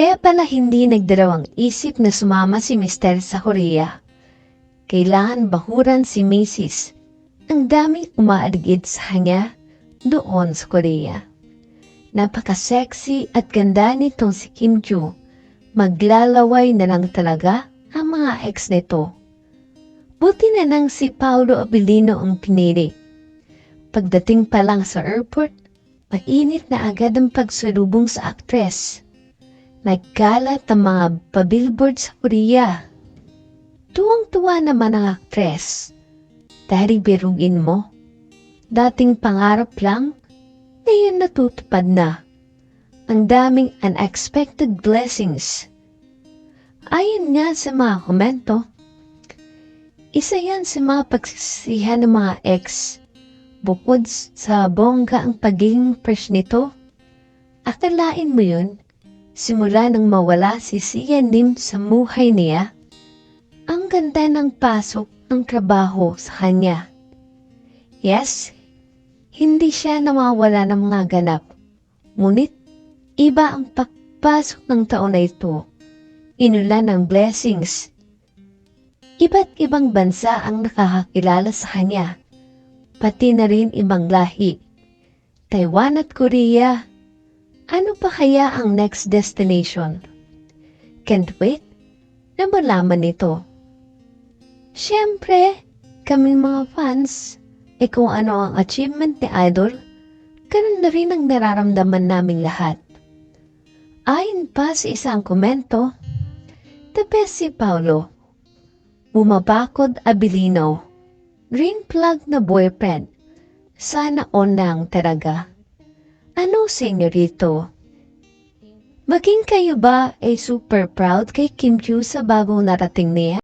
Kaya pala hindi nagdarawang isip na sumama si Mister sa Korea. Kailangan bahuran si Macy's. Ang daming umaaligid sa kanya doon sa Korea. Napaka-sexy at ganda nitong si Kim Joo. Maglalaway na lang talaga ang mga ex nito. Buti na lang si Paolo Abilino ang pinili. Pagdating pa lang sa airport, mainit na agad ang pagsulubong sa aktres. Nagkalat ang mga pabillboard sa Korea. Tuwang-tuwa naman ang aktres. Dahil birugin mo, dating pangarap lang, ngayon natutupad na. Ang daming unexpected blessings. Ayon nga sa mga komento, isa yan sa mga pagsisihan ng mga ex. Bukod sa bongga ang pagiging fresh nito, akalain mo yun, simula nang mawala si Sian Lim sa muhay niya, ang ganda ng pasok ng trabaho sa kanya. Yes, hindi siya nawawala ng mga ganap. Ngunit, iba ang pagpasok ng taon na ito. Inulan ng blessings. Iba't ibang bansa ang nakakakilala sa kanya. Pati na rin ibang lahi. Taiwan at Korea. Ano pa kaya ang next destination? Can't wait na malaman ito. Siyempre, kaming mga fans, eh kung ano ang achievement ni Idol, ganun na rin ang nararamdaman naming lahat. Ayon pa sa isang komento, the best si Paulo. Bumabakod Abilino. Green plug na boyfriend. Sana on lang talaga. Ano senyorito? Maging kayo ba ay super proud kay Kim Chiu sa bagong narating niya?